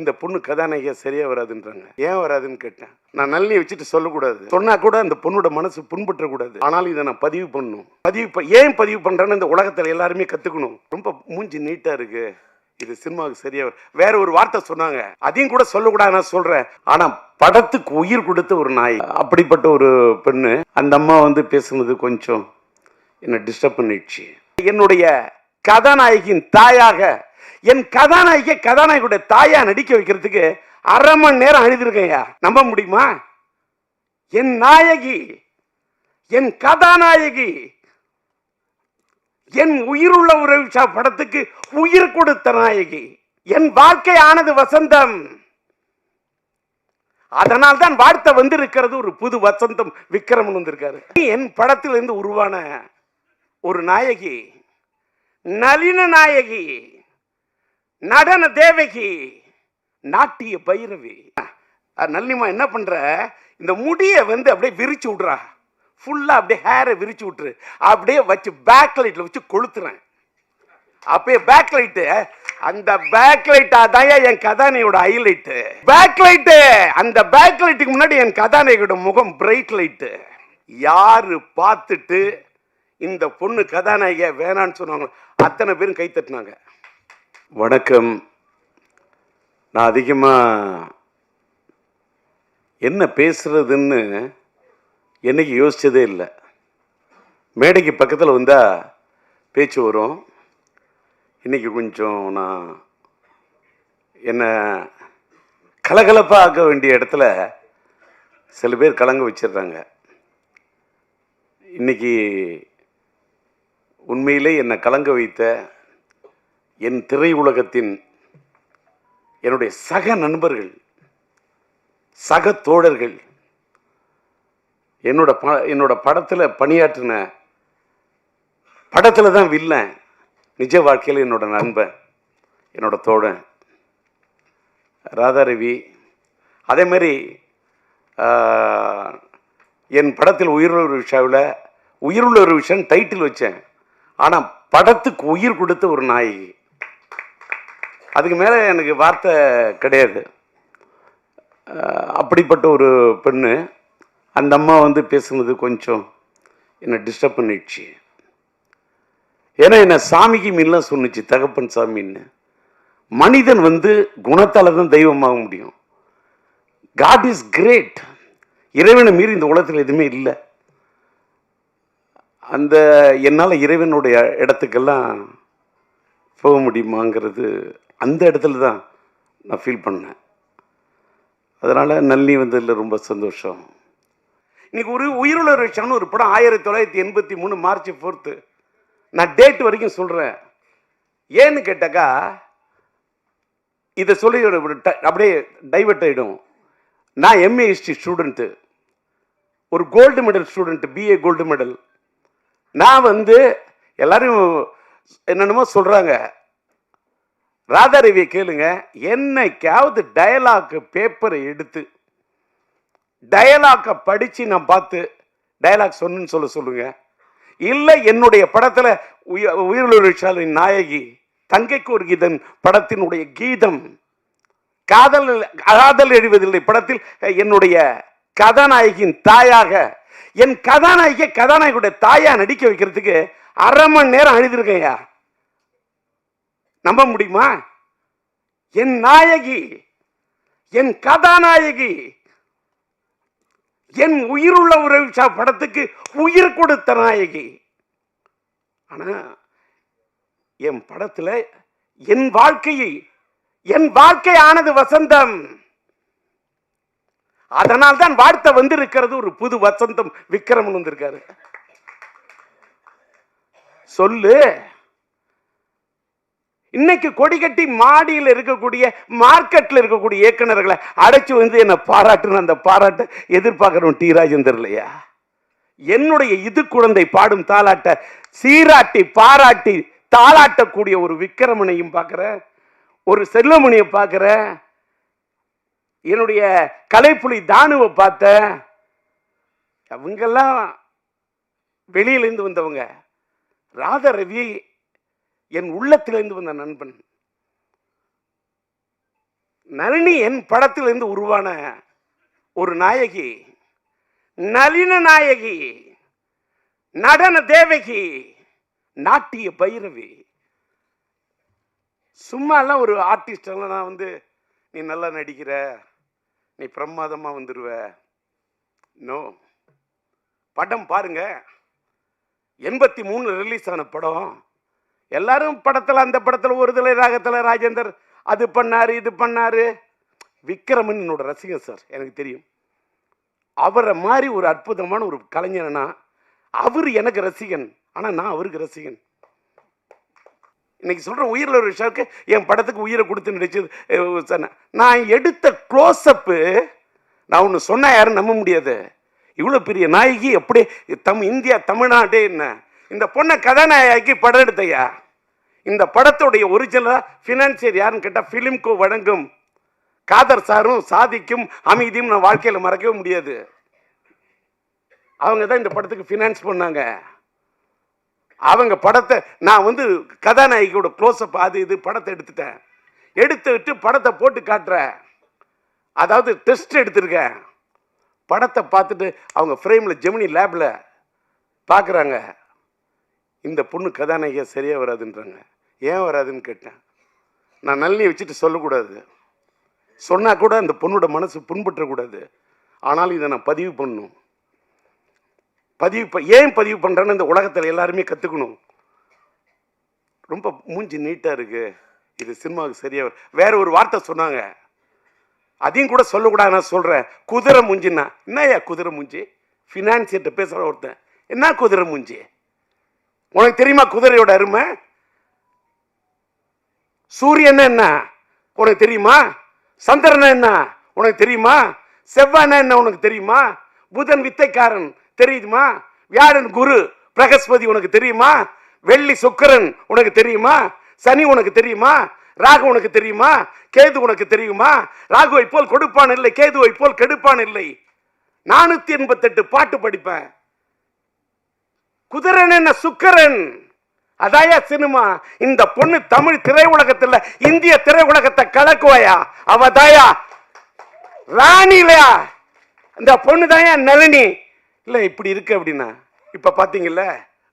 இந்த பொண்ணு கதாநாயகியா சரியா வராதுன்றாங்க. ஏன் வராதுன்னு கேட்டேன். நான் நல்லி வச்சுட்டு சொல்லக்கூடாது. சொன்னா கூட அந்த பொண்ணோட மனசு புண்பற்ற கூடாது ஆனாலும் இதை நான் பதிவு பண்ணும் பதிவு ஏன் பதிவு பண்றேன்னு இந்த உலகத்துல எல்லாருமே கத்துக்கணும். ரொம்ப மூஞ்சி நீட்டா இருக்கு. இது சினிமாவுக்கு சரியா வேற ஒரு வார்த்தை சொன்னாங்க. அதையும் கூட சொல்லக்கூடாது நான் சொல்றேன். ஆனா படத்துக்கு உயிர் கொடுத்த ஒரு நாய் அப்படிப்பட்ட ஒரு பெண்ணு அந்த அம்மா வந்து பேசுனது கொஞ்சம் என்னை டிஸ்டர்ப் பண்ணிடுச்சு. என்னுடைய கதாநாயகியின் தாயாக என் கதாநாயகியை கதாநாயகியுடைய தாயா நடிக்க வைக்கிறதுக்கு அரை மணி நேரம் அழுதுருக்கையா நம்ப முடியுமா? என் நாயகி என் கதாநாயகி என் உயிருள்ள உறவிஷா படத்துக்கு உயிர் கொடுத்த நாயகி என் வாழ்க்கை ஆனது வசந்தம். அதனால் தான் வார்த்தை வந்திருக்கிறது ஒரு புது வசந்தம் விக்ரமன் வந்திருக்காரு. என் படத்திலிருந்து உருவான ஒரு நாயகி நளின நாயகி நடன தேவகி நாட்டிய பைரவி. நல்லிமா என்ன பண்ற? இந்த முடியை வந்து அப்படியே விரிச்சு விட்றா. ஃபுல்லா அப்படியே ஹேரை விரிச்சு விட்டுரு அப்படியே வச்சு பேக் லைட்ல வச்சு கொளுத்துறேன். அப்பயே பேக் லைட்டு அந்த பேக் லைட் அதான் என் கதாநாயகியோட ஹைலைட்டு பேக் லைட்டு அந்த பேக் லைட்டுக்கு முன்னாடி என் கதாநாயகியோட முகம் பிரைட் லைட்டு யாரு பார்த்துட்டு இந்த பொண்ணு கதாநாயகிய வேணான்னு சொன்னாங்க அத்தனை பேரும் கை தட்டினாங்க. வணக்கம். நான் அதிகமாக என்ன பேசுறதுன்னு என்னைக்கு யோசித்ததே இல்லை. மேடைக்கு பக்கத்தில் வந்தால் பேச்சு வரும். இன்றைக்கி கொஞ்சம் நான் என்னை கலகலப்பாக ஆக்க வேண்டிய இடத்துல சில பேர் கலங்க வச்சிடுறாங்க. இன்னைக்கு உண்மையிலே என்னை கலங்க வைத்த என் திரையுலகத்தின் என்னுடைய சக நண்பர்கள் சக தோழர்கள் என்னோட ப என்னோட படத்தில் பணியாற்றின படத்தில் தான் வில்லன் நிஜ வாழ்க்கையில் என்னோட நண்பன் என்னோட தோழன் ராதாரவி. அதேமாரி என் படத்தில் உயிருள்ள ஒரு விஷாவில் உயிருள்ள ஒரு விஷயம் டைட்டில் வச்சேன். ஆனால் படத்துக்கு உயிர் கொடுத்த ஒரு நாயகி. அதுக்கு மேலே எனக்கு வார்த்தை கிடையாது. அப்படிப்பட்ட ஒரு பெண்ணு அந்த அம்மா வந்து பேசுனது கொஞ்சம் என்னை டிஸ்டர்ப் பண்ணிடுச்சு. ஏன்னா என்ன சாமிக்கு மீன்லாம் சொன்னுச்சு தகப்பன் சாமின்னு. மனிதன் வந்து குணத்தால் தான் தெய்வமாக முடியும். காட் இஸ் கிரேட் இறைவனை மீறி இந்த உலகத்தில் எதுவுமே இல்லை. அந்த என்னால் இறைவனுடைய இடத்துக்கெல்லாம் போக முடியுமாங்கிறது அந்த இடத்துல தான் நான் ஃபீல் பண்ணேன். அதனால் நல்லி வந்ததில் ரொம்ப சந்தோஷம். இன்றைக்கி ஒரு உயிருள்ள விஷயம்னு ஒரு படம் ஆயிரத்தி தொள்ளாயிரத்தி எண்பத்தி மூணு மார்ச் ஃபோர்த்து நான் டேட் வரைக்கும் சொல்கிறேன் ஏன்னு கேட்டாக்கா இதை சொல்லி ஒரு ட- அப்படியே டைவர்ட் ஆகிடும் நான் எம்ஏ ஹிஸ்ட்ரி ஸ்டூடெண்ட்டு ஒரு gold medal student BA gold medal நான் வந்து எல்லாரும் என்னென்னமோ சொல்கிறாங்க ராதாரவியை கேளுங்க. என்னைக்காவது டயலாக்கு பேப்பரை எடுத்து டயலாக்கை படித்து நான் பார்த்து டயலாக் சொன்னு சொல்ல சொல்லுங்க. இல்லை என்னுடைய படத்தில் உய உயிரிழச்சாலின் நாயகி தங்கைக்கு ஒரு கீதம் படத்தினுடைய கீதம் காதல் காதல் எழுவதில்லை படத்தில் என்னுடைய கதாநாயகியின் தாயாக என் கதாநாயகியை கதாநாயகியுடைய தாயாக நடிக்க வைக்கிறதுக்கு அரை மணி நேரம் அழுதுருக்கையா நம்ப முடியுமா? என் நாயகி என் கதாநாயகி என் உயிருள்ள உறவிஷா படத்துக்கு உயிர் கொடுத்த நாயகி. ஆனா என் படத்துல என் வாழ்க்கையை என் வாழ்க்கை ஆனது வசந்தம். அதனால் தான் வார்த்தை வந்திருக்கிறது ஒரு புது வசந்தம் விக்ரமன் வந்திருக்காரு. சொல்லு. இன்னைக்கு கொடி கட்டி மாடியில் இருக்கக்கூடிய மார்க்கெட்டில் இருக்கக்கூடிய இயக்குனர்களை அடைச்சி வந்து என்னை பாராட்டுன்னு அந்த பாராட்டை எதிர்பார்க்குறோம் டி ராஜேந்தர் இல்லையா என்னுடைய இது குழந்தை பாடும் தாளாட்ட சீராட்டி பாராட்டி தாளாட்டக்கூடிய ஒரு விக்கிரமனையும் பார்க்குறேன் ஒரு செல்வமணியை பார்க்குறேன் என்னுடைய கலைப்புலி தானுவை பார்த்தேன் அவங்கெல்லாம் வெளியிலேருந்து வந்தவங்க. ராதா ரவி என் உள்ளத்திலிருந்து வந்த நண்பன். நளினி என் படத்திலிருந்து உருவான ஒரு நாயகி நளின நாயகி நடன தேவகி நாட்டிய பைரவி. சும்மாலாம் ஒரு ஆர்டிஸ்டெல்லாம் நான் வந்து நீ நல்லா நடிக்கிற நீ பிரமாதமாக வந்துடுவ நோ படம் பாருங்க. எண்பத்தி மூணு ரிலீஸ் ஆன படம். எல்லாரும் படத்தில் அந்த படத்தில் ஒரு தலை ராகத்தில் ராஜேந்தர் அது பண்ணார் இது பண்ணார். விக்ரமன் என்னோட ரசிகன் சார் எனக்கு தெரியும். அவரை மாதிரி ஒரு அற்புதமான ஒரு கலைஞனா அவர் எனக்கு ரசிகன். ஆனால் நான் அவருக்கு ரசிகன். இன்னைக்கு சொல்கிற உயிரில் ஒரு விஷயத்துக்கு என் படத்துக்கு உயிரை கொடுத்து நடிச்சது நான் எடுத்த க்ளோஸ்அப்பு நான் ஒன்று சொன்னால் யாரும் நம்ப முடியாது. இவ்வளோ பெரிய நாயகி எப்படி தம் இந்தியா தமிழ்நாடே என்ன? இந்த பொண்ணை கதாநாயகி படம் எடுத்தையா இந்த படத்துடைய ஒரிஜினலாக ஃபினான்சியர் யாருன்னு கேட்டால் ஃபிலிம்கோ வழங்கும். காதர் சாரும் சாதிக்கும் அமைதியும் நான் வாழ்க்கையில் மறக்கவே முடியாது. அவங்க தான் இந்த படத்துக்கு ஃபினான்ஸ் பண்ணாங்க. அவங்க படத்தை நான் வந்து கதாநாயகியோட க்ளோஸ்அப் அது இது படத்தை எடுத்துட்டேன். எடுத்துட்டு படத்தை போட்டு காட்டுறேன். அதாவது டெஸ்ட் எடுத்திருக்கேன். படத்தை பார்த்துட்டு அவங்க ஃப்ரேமில் ஜெமினி லேபில் பார்க்குறாங்க. இந்த பொண்ணு கதாநாயகியாக சரியாக வராதுன்றாங்க. ஏன் வராதுன்னு கேட்டேன். நான் நளினியை வச்சுட்டு சொல்லக்கூடாது. சொன்னால் கூட அந்த பொண்ணோட மனசு புண்பற்றக்கூடாது ஆனால் இதை நான் பதிவு பண்ணணும். பதிவு ப- ஏன் பதிவு பண்ணுறேன்னு இந்த உலகத்தில் எல்லாருமே கற்றுக்கணும் ரொம்ப மூஞ்சி நீட்டாக இருக்குது இது சினிமாவுக்கு சரியாக வரும். வேற ஒரு வார்த்தை சொன்னாங்க. அதையும் கூட சொல்லக்கூடாது நான் சொல்கிறேன் குதிரை மூஞ்சின்னா என்னையா குதிரை மூஞ்சி? ஃபினான்சியர்கிட்ட பேசுகிற ஒருத்தன். என்ன குதிரை மூஞ்சி? உனக்கு தெரியுமா குதிரையோட அருமை? சூரியன் என்ன? உனக்கு தெரியுமா? சந்திரன் என்ன? உனக்கு தெரியுமா? செவ்வாய் என்ன உனக்கு தெரியுமா? புதன் வித்தைக்காரன் தெரியுமா? வியாழன் குரு பிரகஸ்பதி உனக்கு தெரியுமா? வெள்ளி சுக்கிரன் உனக்கு தெரியுமா? சனி உனக்கு தெரியுமா? ராகு உனக்கு தெரியுமா? கேது உனக்கு தெரியுமா? ராகுவை போல் கொடுப்பான் இல்லை கேதுவை போல் கெடுப்பான் இல்லை. நானூத்தி எண்பத்தெட்டு பாட்டு படிப்பேன். குதிரன் என்ன சுக்கரன்? அதாயா சினிமா. இந்த பொண்ணு தமிழ் திரையுலகத்துல இந்திய திரையுலகத்தை கலக்குவாயா? அவ தாயா ராணிலையா இந்த பொண்ணு தாயா நளினி. இல்லை இப்படி இருக்கு அப்படின்னா இப்போ பார்த்தீங்கல்ல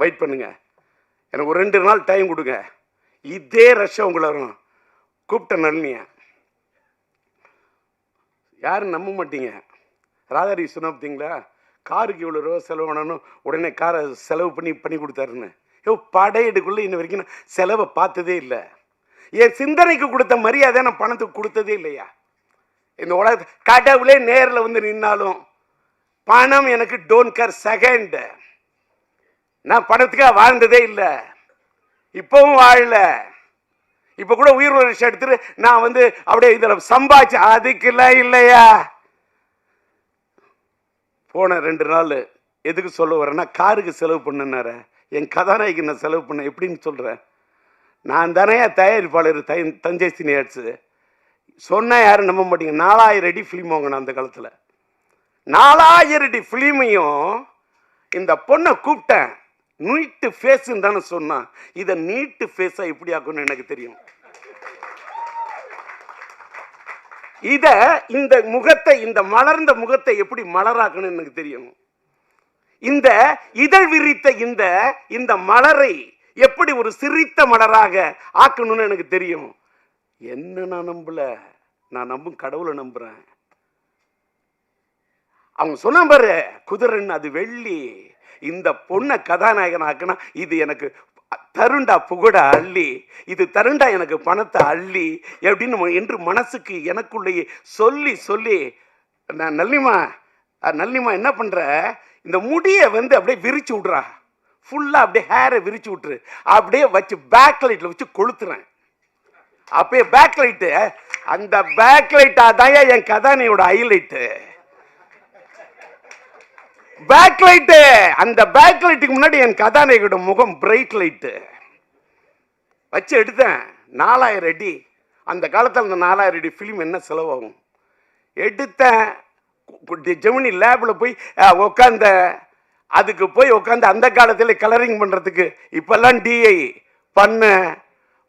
வெயிட் பண்ணுங்க. எனக்கு ஒரு ரெண்டு நாள் டைம் கொடுங்க. இதே ரஷ்யா உங்களை வரும். கூப்பிட்ட நளினிய. யாரும் நம்ப மாட்டீங்க. ராதாரி சொன்ன பார்த்தீங்களா காருக்கு இவ்வளோ ரூபா செலவு பண்ணணும். உடனே காரை செலவு பண்ணி பண்ணி கொடுத்தாருன்னு. ஐயோ படையெடுக்குள்ளே இன்ன வரைக்கும் நான் செலவை பார்த்ததே இல்லை. என் சிந்தனைக்கு கொடுத்த மரியாதை நான் பணத்துக்கு கொடுத்ததே இல்லையா? இந்த உலகத்து கடவுளே நேரில் வந்து நின்னாலும் பணம் எனக்கு டோன்ட் கேர் செகண்டு நான் பணத்துக்காக வாழ்ந்ததே இல்லை. இப்பவும் வாழல. இப்போ கூட உயிர் வளர்ச்சி எடுத்துட்டு நான் வந்து அப்படியே இதில் சம்பாதிச்சு அதுக்கெல்லாம் இல்லையா? போன ரெண்டு நாள் எதுக்கு சொல்ல வரேன்னா காருக்கு செலவு பண்ணுனார. என் கதாநாயகி நான் செலவு பண்ண எப்படின்னு சொல்கிறேன் நான் தானே தயாரிப்பாளர் தை தஞ்சை சினியாட்ஸு. சொன்னால் யாரும் நம்ப மாட்டீங்க. நாலாயிரம் அடி ஃபிலிம் வாங்கினேன் அந்த காலத்தில். நாலாயிரம் அடி ஃபிலிமையும் இந்த பொண்ணை கூப்பிட்டேன். நீட்டு ஃபேஸுன்னு தானே சொன்னான். இதை நீட்டு ஃபேஸாக எப்படி ஆக்கணும்னு எனக்கு தெரியும். இத இந்த முகத்தை இந்த மலர்ந்த முகத்தை எப்படி மலராக்கணும்னு எனக்கு தெரியும் இந்த இதழ் விரித்த இந்த இந்த மலரை எப்படி ஒரு சிரித்த மலராக ஆக்கணும்னு எனக்கு தெரியும். என்ன நான் நம்பல? நான் நம்பும் கடவுளை நம்புறேன். அவங்க சொன்ன பாரு குதிரன் அது வெள்ளி. இந்த பொண்ணை கதாநாயகன் ஆக்குனா இது எனக்கு தருண்டா புகழ அள்ளி இது தருண்டா எனக்கு பணத்தை அள்ளி எப்படின்னு என்று மனசுக்கு எனக்குள்ளேயே சொல்லி சொல்லி நான் நல்லிமா நல்லிமா என்ன பண்ற? இந்த முடியை வந்து அப்படியே விரிச்சு விட்றா. ஃபுல்லாக அப்படியே ஹேரை விரிச்சு விட்டுரு அப்படியே வச்சு பேக் லைட்டில் வச்சு கொளுத்துறேன். அப்பயே பேக் லைட்டு அந்த பேக் லைட்டாக தான் என் கதானியோட ஹைலைட்டு பேக் லைட்டு அந்த பேக் லைட்டுக்கு முன்னாடி என் கதாநாயகியோட முகம் பிரைட் லைட்டு வச்சு எடுத்தேன். நாலாயிரம் அடி. அந்த காலத்தில் அந்த நாலாயிரம் அடி ஃபிலிம் என்ன செலவாகும்? எடுத்தேன். ஜெமினி லேபில் போய் உட்காந்த அதுக்கு போய் உட்காந்து அந்த காலத்தில் கலரிங் பண்ணுறதுக்கு இப்போல்லாம் டிஐ பண்ண.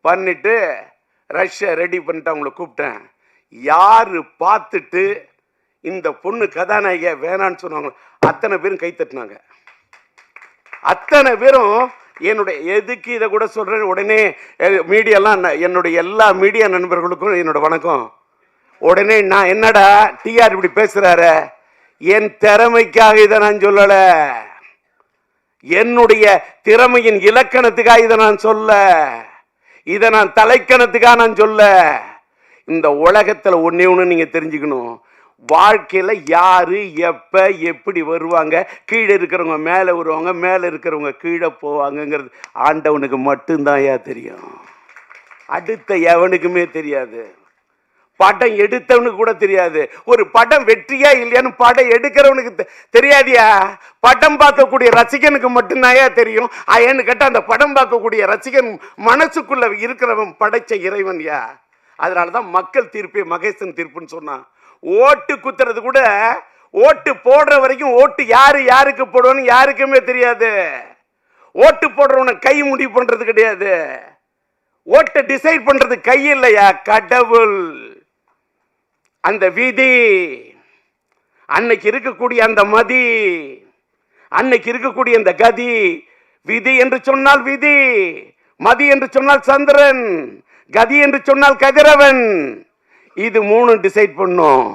பண்ணிட்டு ரஷ்யா ரெடி பண்ணிட்டு அவங்கள கூப்பிட்டேன். யார் பார்த்துட்டு இந்த பொண்ணு கதாநாயகியா வேணான்னு சொன்னாங்களோ அத்தனை பேரும் கை தட்டினாங்க. அத்தனை பேரும் என்னுடைய எதுக்கு இதை கூட சொல்கிறேன் உடனே மீடியாலாம் என்னுடைய எல்லா மீடியா நண்பர்களுக்கும் என்னோட வணக்கம். உடனே நான் என்னடா டிஆர் இப்படி பேசுறாரு? என் திறமைக்காக இதை நான் சொல்லலை. என்னுடைய திறமையின் இலக்கணத்துக்காக இதை நான் சொல்ல. இதை நான் தலைக்கணத்துக்காக நான் சொல்ல. இந்த உலகத்துல ஒன்றே ஒண்ணு நீங்க தெரிஞ்சுக்கணும். வாழ்க்கையில் யார் எப்போ எப்படி வருவாங்க? கீழே இருக்கிறவங்க மேலே வருவாங்க மேலே இருக்கிறவங்க கீழே போவாங்கங்கிறது ஆண்டவனுக்கு மட்டும்தான் ஏன் தெரியும். அடுத்த எவனுக்குமே தெரியாது. படம் எடுத்தவனுக்கு கூட தெரியாது. ஒரு படம் வெற்றியா இல்லையான்னு படம் எடுக்கிறவனுக்கு தெ- தெரியாதியா? படம் பார்க்கக்கூடிய ரசிகனுக்கு மட்டும்தாயா தெரியும். ஏன்னு கேட்டால் அந்த படம் பார்க்கக்கூடிய ரசிகன் மனசுக்குள்ள இருக்கிறவன் படைச்ச இறைவன் யா? அதனாலதான் மக்கள் தீர்ப்பே மகேசன் தீர்ப்புன்னு சொன்னான். ஓட்டு குத்துறது கூட ஓட்டு போடுற வரைக்கும் ஓட்டு யாரு யாருக்கு போடுவோன்னு யாருக்குமே தெரியாது. ஓட்டு போடுறவனை கை முடிவு பண்றது கிடையாது. ஓட்டை டிசைட் பண்றது கை இல்லையா? கடவுள். அந்த விதி அன்னைக்கு இருக்கக்கூடிய அந்த மதி அன்னைக்கு இருக்கக்கூடிய அந்த கதி விதி என்று சொன்னால் விதி மதி என்று சொன்னால் சந்திரன் கதி என்று சொன்னால் கதிரவன் இது மூணு டிசைட் பண்ணும்.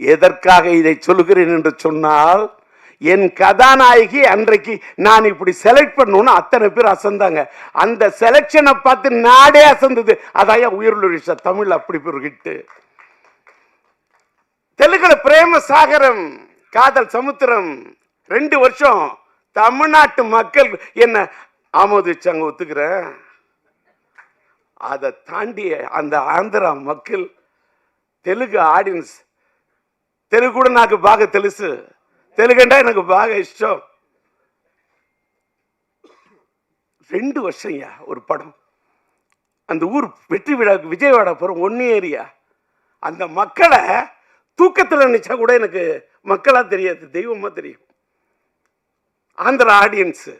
எதற்காக இதை சொல்லுகிறேன் என்று சொன்னால் என் கதாநாயகி அன்றைக்கு நான் இப்படி செலக்ட் பண்ணணும்னு அத்தனை பேர் அசந்தாங்க. அந்த செலெக்ஷனை பார்த்து நாடே அசந்தது. அதான் உயிர்லுரிச தமிழ் அப்படி ஒரு ஹிட்டு தெலுங்குல பிரேம சாகரம் காதல் சமுத்திரம் ரெண்டு வருஷம் தமிழ்நாட்டு மக்கள் என்ன ஆமோதிச்சாங்க ஒத்துக்கிறேன். அதை தாண்டி அந்த ஆந்திரா மக்கள் తెలుగు ఆడియన్స్ తెలుగు కూడా నాకు బాగా తెలుసు తెలుగు అంటే నాకు బాగా ఇష్టం ரெண்டு வருஷம்யா ஒரு படம் அந்த ஊர் வெற்றி விழாவுக்கு விஜயவாடா போகிறோம் ஒன்று ஏரியா அந்த மக்களை தூக்கத்தில் நினைச்சா கூட எனக்கு மக்களாக தெரியாது தெய்வமாக தெரியும் ஆந்திரா ஆடியன்ஸு